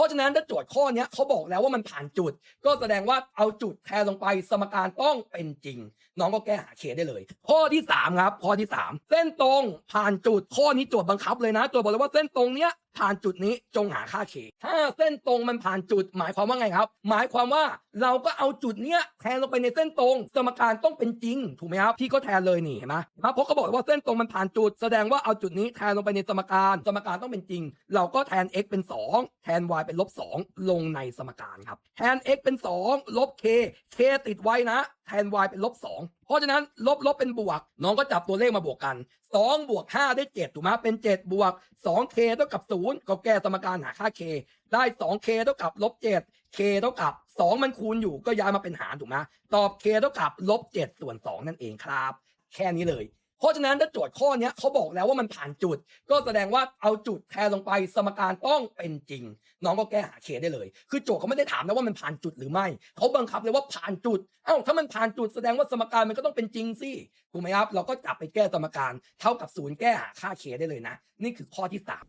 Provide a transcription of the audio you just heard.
ราะฉะนั้นถ้าโจทย์ข้อนี้เขาบอกแล้วว่ามันผ่านจุด ก็แสดงว่าเอาจุดแทนลงไปสมการต้องเป็นจริง น้องก็แก้หาเคได้เลย ข้อที่สามครับข้อที่สามเส้นตรงผ่านจุดข้อนี้โจทย์บังคับเลยนะโจทย์บอกเลยว่าเส้นตรงเนี้ยผ่านจุดนี้จงหาค่าเค ถ้าเส้นตรงมันผ่านจุด หมายความว่าไงครับ หมายความว่าเราก็เอาจุดเนี้ยแทนลงไปในเส้นตรง สมการต้องเป็นจริง ถูกไหมครับ พี่ก็แทนเลยนี่เห็นไหมเห็นไหมเพราะเขาบอกว่าเส้นตรงมันผ่านจุด แสดงว่าเอาจุดนี้แทนลงไปในสมการ สมการต้องเป็นจริง เราก็แทน x เป็น 2 แทน y เป็นลบ2ลงในสมการครับ แทน x เป็น 2 ลบ k k ติดไว้นะ แทน y เป็นลบ2เพราะฉะนั้นลบลบเป็นบวก น้องก็จับตัวเลขมาบวกกัน 2 บวก 5 ได้ 7 ถูกไหมเป็น 7 บวก 2k เท่ากับ 0 ก็แก้สมการหาค่า k ได้ 2k เท่ากับลบ 7 k เท่ากับ 2 มันคูณอยู่ก็ย้ายมาเป็นหารถูกไหมตอบ k เท่ากับลบ 7 ส่วน 2 นั่นเองครับ แค่นี้เลย เพราะฉะนั้นถ้าโจทย์ข้อนี้เขาบอกแล้วว่ามันผ่านจุด ก็แสดงว่าเอาจุดแทนลงไปสมการต้องเป็นจริง น้องก็แก้หาเคได้เลย คือโจทย์เขาไม่ได้ถามนะว่ามันผ่านจุดหรือไม่เขาบังคับเลยว่าผ่านจุดเอ้าถ้ามันผ่านจุดแสดงว่าสมการมันก็ต้องเป็นจริงสิถูกไหมครับเราก็จับไปแก้สมการ เท่ากับศูนย์แก้หาค่าเคได้เลยนะ นี่คือข้อที่สาม